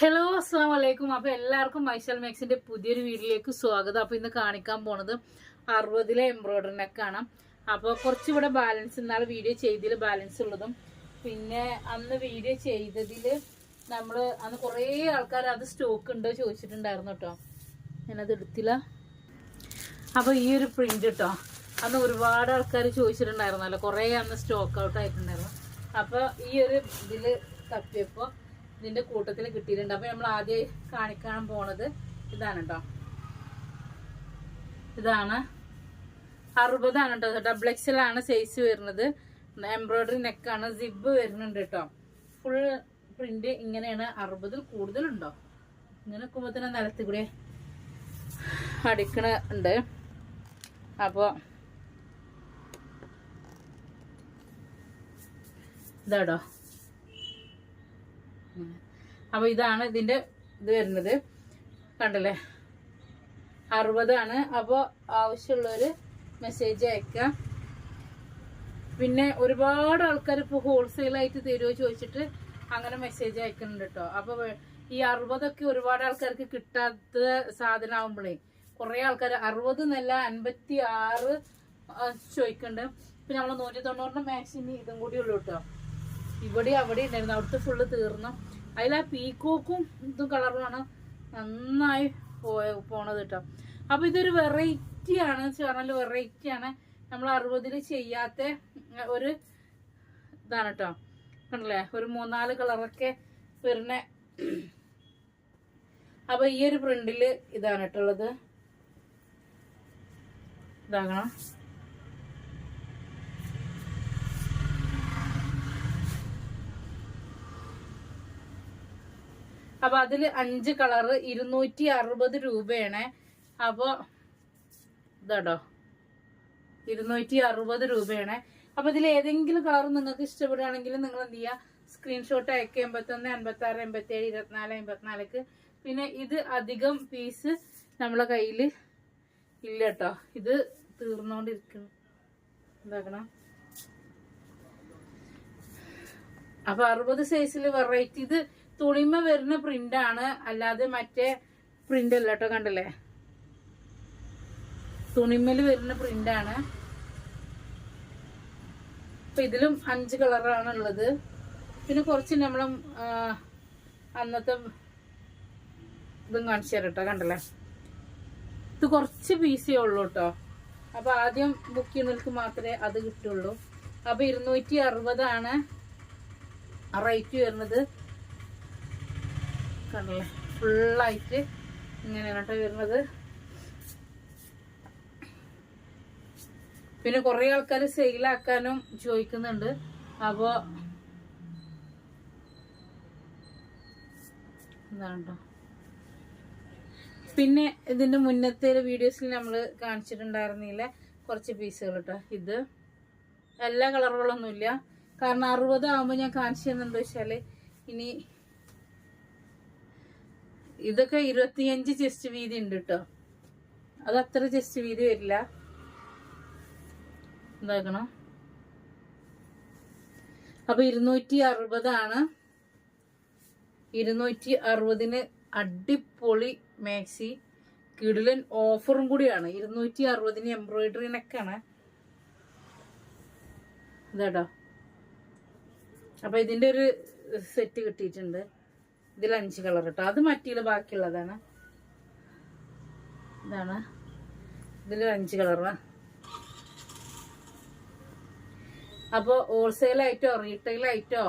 Hello അസ്സാം വലൈക്കും അപ്പോൾ എല്ലാവർക്കും മൈസൽ മാക്സിന്റെ പുതിയൊരു വീഡിയോയിലേക്ക് സ്വാഗതം. അപ്പോൾ ഇന്ന് കാണിക്കാൻ പോണത് അറുപതിലെ എംബ്രോയിഡറി നെക്കാണ് അപ്പൊ കുറച്ചിവിടെ ബാലൻസ് ഇന്നാൾ വീഡിയോ ചെയ്തതിൽ ബാലൻസ് ഉള്ളതും. പിന്നെ അന്ന് വീഡിയോ ചെയ്തതിൽ നമ്മൾ അന്ന് കുറേ ആൾക്കാർ അത് സ്റ്റോക്ക് ഉണ്ടോ ചോദിച്ചിട്ടുണ്ടായിരുന്നു കേട്ടോ ഞാനത് എടുത്തില്ല. അപ്പോൾ ഈ ഒരു പ്രിന്റ് കേട്ടോ അന്ന് ഒരുപാട് ആൾക്കാർ ചോദിച്ചിട്ടുണ്ടായിരുന്നല്ലോ. കുറേ അന്ന് സ്റ്റോക്ക് ഔട്ട് ആയിട്ടുണ്ടായിരുന്നു. അപ്പോൾ ഈ ഒരു ഇതിൽ തപ്പിയപ്പോ ഇതിന്റെ കൂട്ടത്തിൽ കിട്ടിയിട്ടുണ്ട്. അപ്പൊ നമ്മൾ ആദ്യം കാണിക്കാൻ പോണത് ഇതാണ് കേട്ടോ ഇതാണ് അറുപതാണ് കേട്ടോ ഡബിൾ എക്സലാണ് സൈസ് വരുന്നത്. എംബ്രോയിഡറി നെക്കാണ് സിബ് വരുന്നുണ്ട് കേട്ടോ ഫുൾ പ്രിന്റ് ഇങ്ങനെയാണ് അറുപതിൽ കൂടുതലുണ്ടോ? ഇങ്ങനെ നിൽക്കുമ്പോ തന്നെ നിലത്ത് കൂടെ അടിക്കണുണ്ട് അപ്പോൾ അപ്പോ ഇതാടോ അപ്പൊ ഇതാണ് ഇതിന്റെ ഇത് വരുന്നത്. കണ്ടല്ലേ? അറുപതാണ്. അപ്പോൾ ആവശ്യമുള്ളൊരു മെസ്സേജ് അയക്കുക. പിന്നെ ഒരുപാട് ആൾക്കാർ ഇപ്പോൾ ഹോൾസെയിൽ ആയിട്ട് തരുമോ ചോദിച്ചിട്ട് അങ്ങനെ മെസ്സേജ് അയക്കുന്നുണ്ട് കേട്ടോ അപ്പൊ വേ- ഈ അറുപതൊക്കെ ഒരുപാട് ആൾക്കാർക്ക് കിട്ടാത്ത സാധനം കുറേ കുറെ ആൾക്കാർ അറുപത് എന്നല്ല അൻപത്തി ആറ് ചോദിക്കുന്നുണ്ട് പിന്നെ നമ്മൾ നൂറ്റി തൊണ്ണൂറിന് മാക്സിമം ഇതും കൂടി ഉള്ളൂ കേട്ടോ ഇവിടെ അവിടെ ഉണ്ടായിരുന്നു. അവിടുത്തെ ഫുള്ള് തീർന്നു. അതിൽ ആ പീക്കോക്കും ഇതും കളറുമാണ് നന്നായി പോണത് കേട്ടോ അപ്പൊ ഇതൊരു വെറൈറ്റി ആണ്. പറഞ്ഞാൽ വെറൈറ്റി ആണ്. നമ്മൾ അറുപതിൽ ചെയ്യാത്ത ഒരു ഇതാണ് കേട്ടോ കണ്ടല്ലേ? ഒരു മൂന്നാൽ കളറൊക്കെ വരുന്ന അപ്പൊ ഈ ഒരു പ്രിന്റിൽ ഇതാണ് കേട്ടുള്ളത് ഇതാകണം. അപ്പൊ അതിൽ അഞ്ച് കളറ് ഇരുന്നൂറ്റി അറുപത് രൂപയാണ്. അപ്പൊ ഇതാട്ടോ. ഇരുന്നൂറ്റി അറുപത് രൂപയാണ്. അപ്പൊ ഇതിൽ ഏതെങ്കിലും കളർ നിങ്ങൾക്ക് ഇഷ്ടപ്പെടുകയാണെങ്കിൽ നിങ്ങൾ എന്ത് ചെയ്യുക? സ്ക്രീൻഷോട്ട് അയക്കുക എൺപത്തൊന്ന് എൺപത്തി ആറ് എൺപത്തി ഏഴ് ഇരുപത്തിനാല് എൺപത്തിനാലേക്ക്. പിന്നെ ഇത് അധികം പീസ് നമ്മളെ കയ്യിൽ ഇല്ല കേട്ടോ. ഇത് തീർന്നോണ്ടിരിക്കുന്നു. എന്താക്കണം? അപ്പൊ അറുപത് സൈസിൽ വെറൈറ്റി ഇത് തുണിമ വരുന്ന പ്രിന്റ് ആണ് അല്ലാതെ മറ്റേ പ്രിന്റ് അല്ല കേട്ടോ കണ്ടല്ലേ? തുണിമേൽ വരുന്ന പ്രിന്റ് ആണ് അപ്പൊ ഇതിലും അഞ്ച് കളറാണ് ഉള്ളത് പിന്നെ കുറച്ച് നമ്മൾ അന്നത്തെ ഇതും കാണിച്ചു തരാം കേട്ടോ കണ്ടല്ലേ? ഇത് കുറച്ച് പീസേ ഉള്ളൂ കേട്ടോ അപ്പൊ ആദ്യം ബുക്ക് ചെയ്യുന്നവർക്ക് മാത്രമേ അത് കിട്ടുള്ളൂ. അപ്പൊ ഇരുന്നൂറ്റി അറുപതാണ് റേറ്റ് വരുന്നത്. കണ്ടല്ലേ ഫുള്ളായിട്ട് ഇങ്ങനെയാണ് കേട്ടോ വരുന്നത്. പിന്നെ കുറെ ആൾക്കാർ സെയിലാക്കാനും ചോദിക്കുന്നുണ്ട്. അപ്പോ എന്താണ്. പിന്നെ ഇതിന്റെ മുന്നത്തെ വീഡിയോസിൽ നമ്മൾ കാണിച്ചിട്ടുണ്ടായിരുന്നില്ല. കുറച്ച് പീസുകൾ കേട്ടോ. ഇത് എല്ലാ കളറുകളൊന്നുമില്ല കാരണം അറുപത് ആകുമ്പോൾ ഞാൻ കാണിച്ചു തന്നെന്താ വെച്ചാൽ ഇനി ഇതൊക്കെ ഇരുപത്തിയഞ്ച് ചെസ്റ്റ് വീതി ഉണ്ട് കേട്ടോ അത് അത്ര ചെസ്റ്റ് വീതി വരില്ല. എന്താക്കണം അപ്പൊ ഇരുന്നൂറ്റി അറുപതാണ് ഇരുന്നൂറ്റി അറുപതിന് അടിപൊളി മാക്സി. കിടിലൻ ഓഫറും കൂടിയാണ്. ഇരുന്നൂറ്റി അറുപതിന് എംബ്രോയിഡറിനൊക്കെയാണ് ഇതാട്ടോ. അപ്പൊ ഇതിന്റെ ഒരു സെറ്റ് കിട്ടിയിട്ടുണ്ട്. ഇതിൽ അഞ്ച് കളർ കേട്ടോ അത് മറ്റിയിൽ ബാക്കിയുള്ളതാണ്. ഇതാണ്. ഇതിൽ അഞ്ച് കളറാ അപ്പോൾ റീറ്റെയിൽ ആയിട്ടോ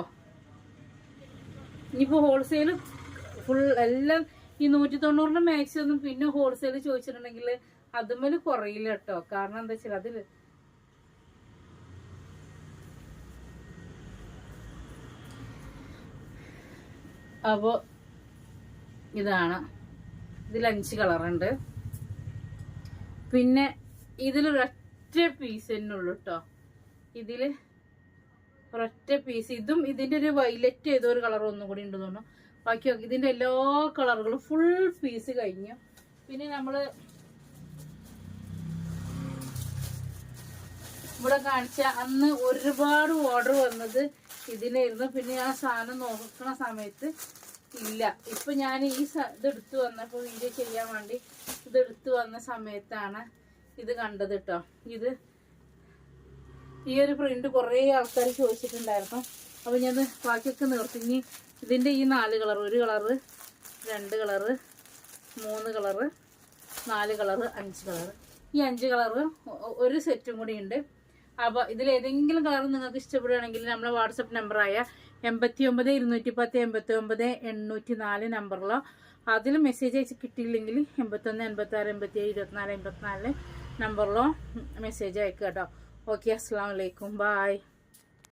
ഇനിയിപ്പോൾ ഹോൾസെയിൽ ഫുൾ എല്ലാം ഈ നൂറ്റി തൊണ്ണൂറിന്റെ മാക്സിമം പിന്നെ ഹോൾസെയിൽ ചോദിച്ചിട്ടുണ്ടെങ്കിൽ അതുമ്മൽ കുറയില്ല കേട്ടോ. കാരണം എന്താ വെച്ചാൽ അതിൽ അപ്പോ ഇതാണ്. ഇതിൽ അഞ്ച് കളറുണ്ട്. പിന്നെ ഇതിലൊരൊറ്റ പീസ് തന്നെ ഉള്ളു കേട്ടോ ഇതിൽ ഒരൊറ്റ പീസ് ഇതും ഇതിന്റെ ഒരു വൈലറ്റ് ഏതോ ഒരു കളർ ഒന്നും കൂടി ഉണ്ട് തോന്നുന്നു. ബാക്കി ഇതിന്റെ എല്ലാ കളറുകളും ഫുൾ പീസ് കഴിഞ്ഞു. പിന്നെ നമ്മൾ ഇവിടെ കാണിച്ച അന്ന് ഒരുപാട് ഓർഡർ വന്നത് ഇതിനായിരുന്നു പിന്നെ ആ സാധനം നോക്കണ സമയത്ത് ഇല്ല. ഇപ്പൊ ഞാൻ ഈ ഇത് എടുത്തു വന്നപ്പോൾ വീഡിയോ ചെയ്യാൻ വേണ്ടി ഇത് എടുത്തു വന്ന സമയത്താണ് ഇത് കണ്ടത് കേട്ടോ ഇത് ഈ ഒരു പ്രിന്റ് കുറേ ആൾക്കാർ ചോദിച്ചിട്ടുണ്ടായിരുന്നു. അപ്പോൾ ഞാൻ ബാക്കിയൊക്കെ നിർത്തിഞ്ഞ് ഇതിന്റെ ഈ നാല് കളർ ഒരു കളറ് രണ്ട് കളറ് മൂന്ന് കളറ് നാല് കളറ് അഞ്ച് കളറ് ഈ അഞ്ച് കളറ് ഒരു സെറ്റും കൂടി ഉണ്ട് അപ്പോൾ ഇതിൽ ഏതെങ്കിലും കളർ നിങ്ങൾക്ക് ഇഷ്ടപ്പെടുകയാണെങ്കിൽ നമ്മളെ വാട്സപ്പ് നമ്പറായ എൺപത്തി ഒമ്പത് ഇരുന്നൂറ്റി പത്ത് എൺപത്തി ഒമ്പത് എണ്ണൂറ്റി നാല് നമ്പറിലോ അതിൽ മെസ്സേജ് അയച്ച് കിട്ടിയില്ലെങ്കിൽ എൺപത്തൊന്ന് എൺപത്തി ആറ് എൺപത്തി ഏഴ് ഇരുപത്തിനാല് എൺപത്തിനാല് നമ്പറിലോ മെസ്സേജ് അയക്കുക കേട്ടോ. ഓക്കെ അസ്സാം വലൈക്കും ബായ്